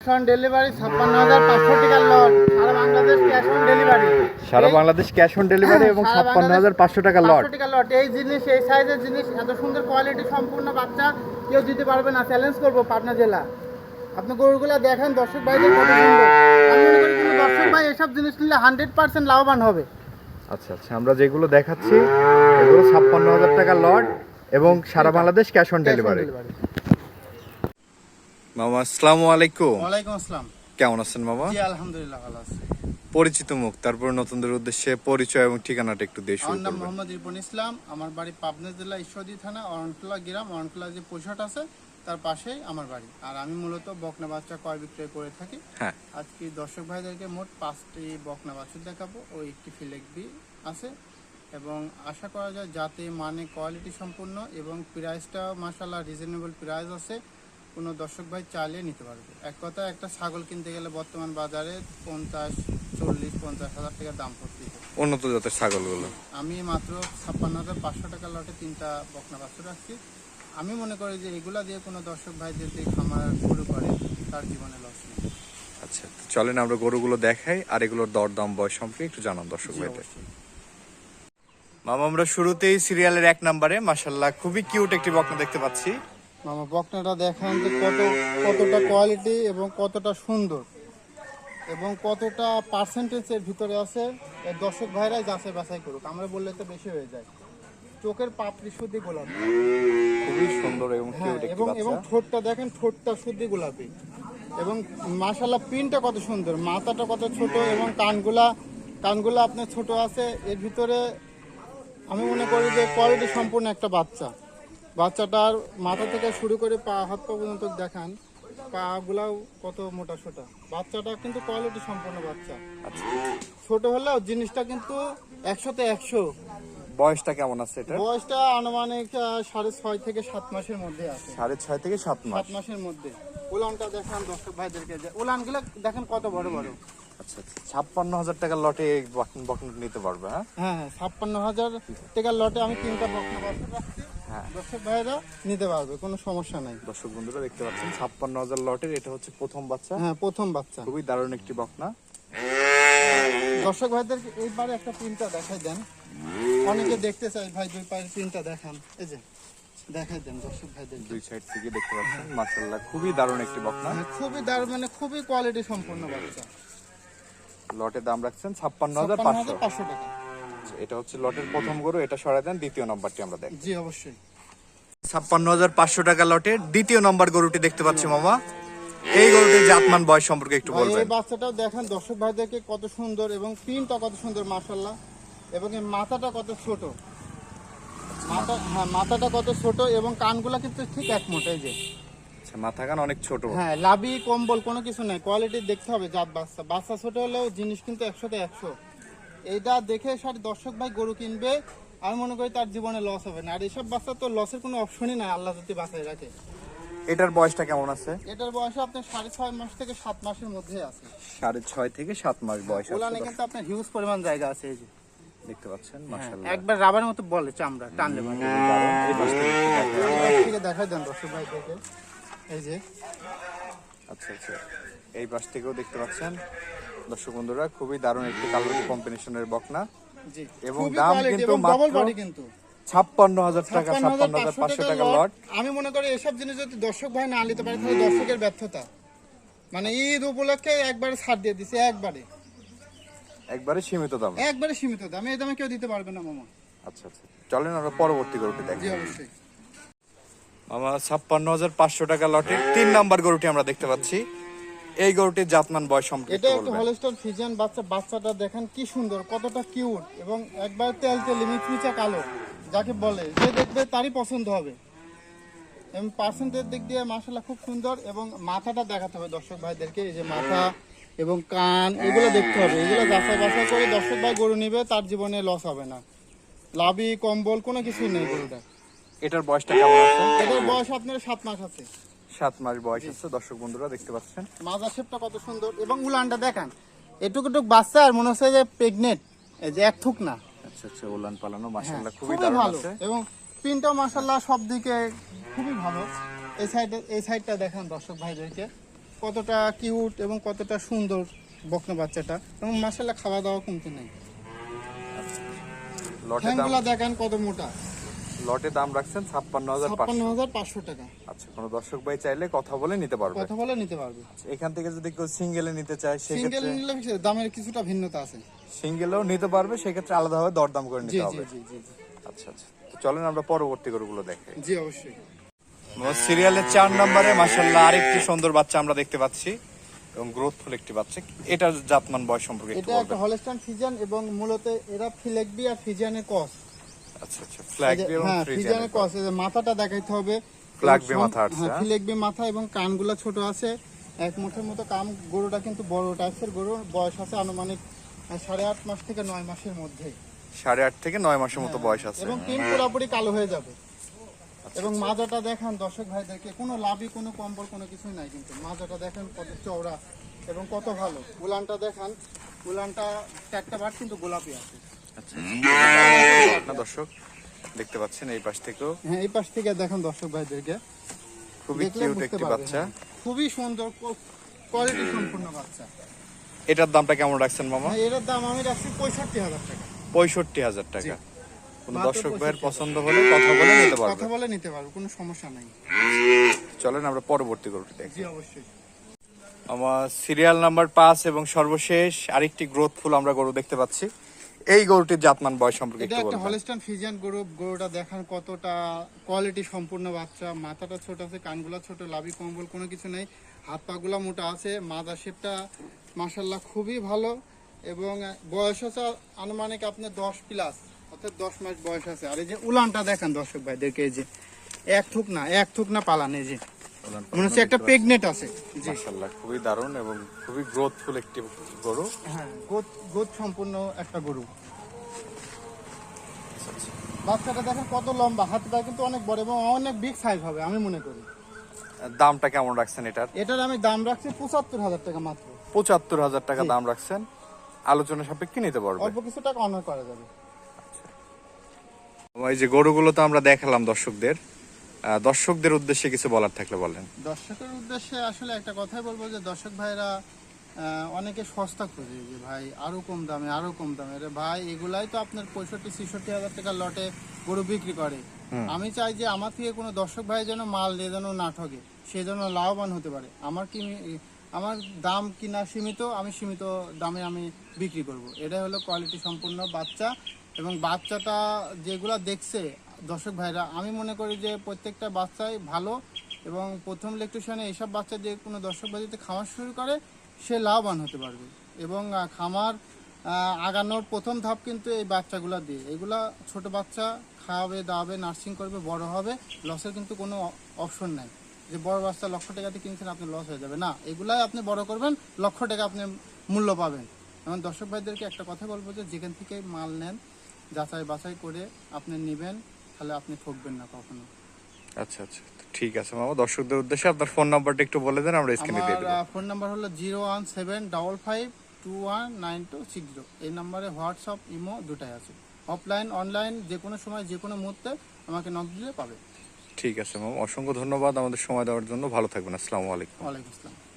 Cash on delivery ছাপ্পান্ন হাজার পাঁচশো টাকার লট সারা বাংলাদেশ ক্যাশ অন ডেলিভারি সারা বাংলাদেশ ক্যাশ অন ডেলিভারি এবং ছাপ্পান্ন হাজার পাঁচশো টাকা লট টাকা লট এই জিনিস এই সাইজের জিনিস এত সুন্দর কোয়ালিটি সম্পূর্ণ বাচ্চা কেউ দিতে পারবে না। চ্যালেঞ্জ করব পাটনা জেলা। আপনি গরুগুলা দেখেন দর্শক ভাইদের কত সুন্দর। আমি মনে করি কোনো দর্শক ভাই এসব জিনিস নিলে হান্ড্রেড পার্সেন্ট লাভবান হবে। আচ্ছা আচ্ছা আমরা যেগুলো দেখাচ্ছি এগুলো ছাপ্পান্ন হাজার টাকা লট এবং সারা বাংলাদেশ ক্যাশ অন ডেলিভারি মামা আসসালামু আলাইকুম। ওয়ালাইকুম আসসালাম। কেমন আছেন মামা? জি আলহামদুলিল্লাহ ভালো আছি। পরিচিত মুখ তারপর নতুনদের উদ্দেশ্যে পরিচয় এবং ঠিকানাটা একটু দিয়ে শুরু আমার নাম মোহাম্মদ রিপন ইসলাম আমার বাড়ি পাবনা জেলা ঈশ্বরদী থানা অরণখোলা গ্রাম অরণখোলা যে পোশাট আছে তার পাশেই আমার বাড়ি। আর আমি মূলত বকনা বাচ্চা ক্রয় বিক্রয় করে থাকি। হ্যাঁ। আজকে দর্শক ভাইদেরকে মোট পাঁচটি বকনা বাছুর দেখাবো। ও একটি ফিলেকবি আছে। এবং আশা করা যায় যাতে মানে কোয়ালিটি সম্পূর্ণ এবং প্রাইসটা মাসাল্লাহ রিজনেবল প্রাইস আছে। কোনো দর্শক ভাই চালিয়ে নিতে পারবে। এক কথা একটা ছাগল কিনতে গেলে বর্তমান বাজারে পঞ্চাশ চল্লিশ পঞ্চাশ হাজার টাকা দাম পড়তেছে উন্নত জাতের ছাগলগুলো। আমি মাত্র ছাপ্পান্ন হাজার পাঁচশো টাকা লটে তিনটা বকনা বাছুর রাখছি। আমি মনে করি যে এগুলা দিয়ে কোনো দর্শক ভাই যদি খামার শুরু করে তার জীবনে লস নেই। আচ্ছা চলেন আমরা গরুগুলো দেখাই আর এগুলোর দরদাম বয়স সম্পর্কে একটু জানান দর্শক ভাইদের। মামা আমরা শুরুতেই সিরিয়ালের এক নম্বরে মাশাল্লাহ খুবই কিউট একটি বকনা দেখতে পাচ্ছি। মামা বকনাটা দেখান যে কত কতটা কোয়ালিটি এবং কতটা সুন্দর। এবং কতটা পার্সেন্টেজের ভিতরে আছে দর্শক ভাইরাই যাচাই বাছাই করুক। আমরা বললে তো বেশি হয়ে যায়। চোখের পাপড়ি শুদ্ধি গোলাপি। খুবই সুন্দর এবং হ্যাঁ এবং এবং ঠোঁটটা দেখেন ঠোঁটটা শুদ্ধি গোলাপি। এবং মাশাল্লাহ পিনটা কত সুন্দর। মাথাটা কত ছোট এবং কানগুলা কানগুলা আপনার ছোট আছে এর ভিতরে আমি মনে করি যে কোয়ালিটি সম্পূর্ণ একটা বাচ্চা। বাচ্চাটার মাথা থেকে শুরু করে পা হাত পা পর্যন্ত দেখান পাগুলাও কত মোটা সোটা। বাচ্চাটা কিন্তু কোয়ালিটি সম্পন্ন বাচ্চা। ছোট হলেও জিনিসটা কিন্তু একশোতে একশো। বয়সটা কেমন আছে এটা বয়সটা আনুমানিক সাড়ে ছয় থেকে সাত মাসের মধ্যে আছে। সাড়ে ছয় থেকে সাত মাস। সাত মাসের মধ্যে। উলানটা দেখান দর্শক ভাইদেরকে উলানগুলো দেখেন কত বড় বড়। আচ্ছা আচ্ছা। ছাপ্পান্ন হাজার টাকার লটে বকন নিতে পারবে হ্যাঁ? হ্যাঁ হ্যাঁ ছাপ্পান্ন হাজার টাকার লটে আমি তিনটা বকনা রাখছি। দর্শক ভাইরা নিতে পারবে কোনো সমস্যা নাই। দর্শক বন্ধুরা দেখতে পাচ্ছেন ছাপ্পান্ন হাজার লটের এটা হচ্ছে প্রথম বাচ্চা। হ্যাঁ প্রথম বাচ্চা। খুবই দারুণ একটি বকনা। দর্শক ভাইদেরকে এইবারে একটা প্রিন্টটা দেখাই দেন। অনেকে দেখতে চাই ভাই দুই পায়ের প্রিন্টটা দেখান। এই যে দেখাই দেন দর্শক ভাইদের দুই সাইড থেকে দেখতে পাচ্ছেন খুবই দারুণ একটি বকনা। খুবই দারুণ মানে খুবই কোয়ালিটি সম্পন্ন বাচ্চা। লটের দাম রাখছেন ছাপ্পান্ন হাজার পাঁচশো। পাঁচশো টাকা। এটা হচ্ছে লটের প্রথম গরু এটা সরাই দেন দ্বিতীয় নম্বরটি আমরা দেখ জি অবশ্যই। ছাপ্পান্ন হাজার পাঁচশো টাকা লটের দ্বিতীয় নম্বর গরুটি দেখতে পাচ্ছি মামা। এই গরুটির জাতমান বয়স সম্পর্কে একটু বলবেন এই বাচ্চাটাও দেখেন দর্শক ভাইদেরকে কত সুন্দর এবং প্রিন্টটা কত সুন্দর মার্শাল্লাহ এবং এই মাথাটা কত ছোট। মাথা হ্যাঁ মাথাটা কত ছোট এবং কানগুলা কিন্তু ঠিক এক মোটা যে। আচ্ছা, মাথা কান অনেক ছোট। হ্যাঁ লাভি কম্বল কোনো কিছু নাই। কোয়ালিটি দেখতে হবে জাত বাচ্চা। বাচ্চা ছোট হলেও জিনিস কিন্তু একশোতে একশো। এইটা দেখে সব দর্শক ভাই গরু কিনবে। আমি মনে করি তার জীবনে লস হবে না। আর এইসব বাচ্চা তো লসের কোনো অপশনই নাই আল্লাহ যদি বাঁচায় রাখে। এটার বয়সটা কেমন আছে? এটার বয়স আপনার সাড়ে ছয় মাস থেকে সাত মাসের মধ্যে আছে। সাড়ে ছয় থেকে সাত মাস বয়স ওলানে কিন্তু আপনার হিউজ পরিমাণ জায়গা আছে এই যে। দেখতে পাচ্ছেন? হ্যাঁ, মাশাআল্লাহ। একবার রাবারের মতো বলে চামড়া টানলে মানে থেকে দেখাই। থেকে দেন দর্শক ভাই দেখে এই যে। আচ্ছা আচ্ছা। এই পাশ থেকেও দেখতে পাচ্ছেন। দর্শক বন্ধুরা খুবই দারুণ একটি কালার কম্বিনেশনের বকনা। এবং দাম কিন্তু ছাপ্পান্ন হাজার টাকা ছাপ্পান্ন হাজার পাঁচশো টাকা লট আমি মনে করি এসব জিনিস যদি দর্শক ভাই না নিতে পারে তাহলে দর্শকের ব্যর্থতা। মানে ঈদ উপলক্ষে একবারে ছাড় দিয়ে দিছে একবারে। একবারে সীমিত দাম। একবারে সীমিত দামে এই দামে কেউ দিতে পারবে না মামা। আচ্ছা আচ্ছা। চলেন আমরা পরবর্তী গরুটি দেখি। অবশ্যই। মামা ছাপ্পান্ন হাজার পাঁচশো টাকা লটের তিন নাম্বার গরুটি আমরা দেখতে পাচ্ছি। এই গরুটির জাতমান বয়স সম্পর্কে এটা একটু হলস্টার ফিজিয়ান বাচ্চা বাচ্চাটা দেখেন কি সুন্দর কতটা কিউট এবং একবার তেল তেল মিচমিচা কালো যাকে বলে যে দেখবে তারই পছন্দ হবে। এবং পার্সেন্টের দিক দিয়ে মাসাল্লাহ খুব সুন্দর এবং মাথাটা দেখাতে হবে দর্শক ভাইদেরকে এই যে মাথা এবং কান এগুলো দেখতে হবে। এগুলো যাচাই বাছাই করে দর্শক ভাই গরু নিবে তার জীবনে লস হবে না। লাভি কম্বল কোনো কিছু নেই গরুটা এটার বয়সটা কেমন আছে? এটার বয়স আপনার সাত মাস আছে। সাত মাস বয়স আছে দর্শক বন্ধুরা দেখতে পাচ্ছেন। মাজা শেপটা কত সুন্দর এবং উলানটা দেখান এটুকু টুক বাচ্চা আর মনে হচ্ছে যে প্রেগনেন্ট এই যে এক থুক না। আচ্ছা আচ্ছা উলান পালানো হ্যাঁ, মাশাআল্লাহ খুবই ভালো আছে। এবং প্রিন্টটাও মাসাল্লাহ সব দিকে খুবই ভালো। এই সাইডে এই সাইডটা দেখান দর্শক ভাইদেরকে কতটা কিউট এবং কতটা সুন্দর বকনা বাচ্চাটা এবং মাসাল্লাহ খাওয়া দাওয়া কমতে নেই। লটে দাম দেখেন কত মোটা। লটে দাম রাখছেন ছাপ্পান্ন হাজার ছাপ্পান্ন পাঁচশো। হাজার পাঁচশো টাকা। আচ্ছা কোনো দর্শক ভাই চাইলে কথা বলে নিতে পারবে। কথা বলে নিতে পারবে। আচ্ছা, এখান থেকে যদি কেউ সিঙ্গেলে নিতে চায় সিঙ্গেল সেক্ষেত্রে নিলে দামের কিছুটা ভিন্নতা আছে। সিঙ্গেলেও নিতে পারবে সেক্ষেত্রে আলাদাভাবে দরদাম করে নিতে হবে। জি জি জি। আচ্ছা আচ্ছা চলেন আমরা পরবর্তী গরুগুলো দেখাই জি অবশ্যই। সিরিয়ালের চার নম্বরে মাসাল্লাহ আরেকটি সুন্দর বাচ্চা আমরা দেখতে পাচ্ছি এবং গ্রোথফুল একটি বাচ্চা। এটার জাতমান বয়স সম্পর্কে এটা একটা হলস্টাইন ফিজিয়ান এবং মূলত এরা ফিলেকবি আর ফিজিয়ানের কস। আচ্ছা আচ্ছা ফ্ল্যাগ এবং হ্যাঁ ফ্রিজিয়ান মাথাটা দেখাইতে হবে মাথা আছে, হ্যাঁ হ্যাঁ? ফিলেকবি মাথা এবং কানগুলো ছোট আছে। এক মুঠের মতো কাম গরুটা কিন্তু বড় টাইপের গরু বয়স আছে আনুমানিক সাড়ে আট মাস থেকে নয় মাসের মধ্যে সাড়ে আট থেকে নয় মাসের মতো বয়স আছে। এবং টিম পুরোপুরি কালো হয়ে যাবে। এবং মাজাটা দেখেন দর্শক ভাইদেরকে কোনো লাভই কোনো কম্বল কোনো কিছুই নাই কিন্তু। মাজাটা দেখেন কত চওড়া এবং কত ভালো। গুলানটা দেখান গুলানটা চারটা বার কিন্তু গোলাপি আছে। আচ্ছা। দর্শক দেখতে পাচ্ছেন এই পাশ থেকেও। হ্যাঁ এই পাশ থেকে দেখেন দর্শক ভাইদেরকে। খুবই কিউট একটি বাচ্চা। খুবই সুন্দর কোয়ালিটি সম্পূর্ণ বাচ্চা। এটার দামটা কেমন রাখছেন মামা? হ্যাঁ, এটার দাম আমি রাখছি পঁয়ষট্টি হাজার টাকা। পঁয়ষট্টি হাজার টাকা। কোন দর্শক ভাইয়ের পছন্দ হলে কথা বলে নিতে কথা বলে নিতে পারব কোনো সমস্যা নাই। চলেন আমরা পরবর্তী গরুটি দেখি। জি অবশ্যই। আমার সিরিয়াল নাম্বার পাঁচ এবং সর্বশেষ আরেকটি গ্রোথফুল আমরা গরু দেখতে পাচ্ছি। এই গরুটির জাতমান বয়স সম্পর্কে এটা একটু হলিস্টান ফিজিয়ান গরু গরুটা দেখান কতটা কোয়ালিটি সম্পূর্ণ বাচ্চা মাথাটা ছোট আছে কানগুলা ছোট লাভি কম্বল কোনো কিছু নেই হাত পাগুলা মোটা আছে মাদা শেপটা মাসাল্লাহ খুবই ভালো এবং বয়স আছে আনুমানিক আপনার দশ প্লাস অর্থাৎ দশ মাস বয়স আছে। আর এই যে উলানটা দেখেন দর্শক ভাইদেরকে এই যে এক থুক না এক থুক না পালান এই যে। মনে হচ্ছে একটা প্রেগনেট আছে। মাশাআল্লাহ খুবই দারুণ এবং খুবই গ্রোথফুল একটি গরু। হ্যাঁ গোদ সম্পূর্ণ একটা গরু। আচ্ছা, আচ্ছা। বাচ্চাটা দেখেন কত লম্বা হাতটা কিন্তু অনেক বড় এবং অনেক বিগ সাইজ হবে আমি মনে করি। দামটা কেমন রাখছেন এটার? এটার আমি দাম রাখছি পঁচাত্তর হাজার টাকা মাত্র। পঁচাত্তর হাজার টাকা দাম রাখছেন। আলোচনা সাপেক্ষে নিতে পারবে। অল্প কিছু টাকা অনার করা যাবে। এই যে গরুগুলো তো আমরা দেখালাম দর্শকদের। দর্শকদের উদ্দেশ্যে কিছু বলার থাকলে বলেন। দর্শকের উদ্দেশ্যে আসলে একটা কথাই বলব যে দর্শক ভাইরা অনেকে সস্তা খোঁজে যে ভাই আরও কম দামে আরও কম দামে। আরে ভাই এগুলাই তো আপনার পঁয়ষট্টি ছেষট্টি হাজার টাকার লটে গরু বিক্রি করে। আমি চাই যে আমার থেকে কোনো দর্শক ভাই যেন মাল নিয়ে যেন না ঠকে সে যেন লাভবান হতে পারে। আমার কি আমার দাম কিনা সীমিত আমি সীমিত দামে আমি বিক্রি করব। এটাই হলো কোয়ালিটি সম্পূর্ণ বাচ্চা এবং বাচ্চাটা যেগুলা দেখছে দর্শক ভাইরা, আমি মনে করি যে প্রত্যেকটা বাচ্চাই ভালো এবং প্রথম ইলেকট্রিশিয়ানে এইসব বাচ্চা যে কোনো দর্শক ভাই যদি খামার শুরু করে, সে লাভবান হতে পারবে। এবং খামার আগানোর প্রথম ধাপ কিন্তু এই বাচ্চাগুলা দিয়ে। এগুলা ছোট বাচ্চা খাওয়াবে দাওয়াবে নার্সিং করবে, বড় হবে লসের কিন্তু কোনো অপশন নাই। যে বড় বাচ্চা লক্ষ টাকাতে কিনছেন, আপনি লস হয়ে যাবে। না, এগুলাই আপনি বড় করবেন, লক্ষ টাকা আপনি মূল্য পাবেন। এবং দর্শক ভাইদেরকে একটা কথা বলব যে, যেখান থেকে মাল নেন যাচাই বাছাই করে আপনি নেবেন তাহলে আপনি ঠকবেন না কখনো। আচ্ছা আচ্ছা। ঠিক আছে মামা দর্শকদের উদ্দেশ্যে আপনার ফোন নাম্বারটা একটু বলে দেন আমরা স্ক্রিনে দিয়ে দেবো। ফোন নাম্বার হলো zero one seven double five two one nine two six zero এই নাম্বারে হোয়াটসঅ্যাপ ইমো দুটাই আছে। অফলাইন অনলাইন যে কোনো সময় যে কোনো মুহূর্তে আমাকে নক দিলে পাবে। ঠিক আছে মামা অসংখ্য ধন্যবাদ আমাদের সময় দেওয়ার জন্য। ভালো থাকবেন আসসালামু আলাইকুম। ওয়ালাইকুম আসসালাম।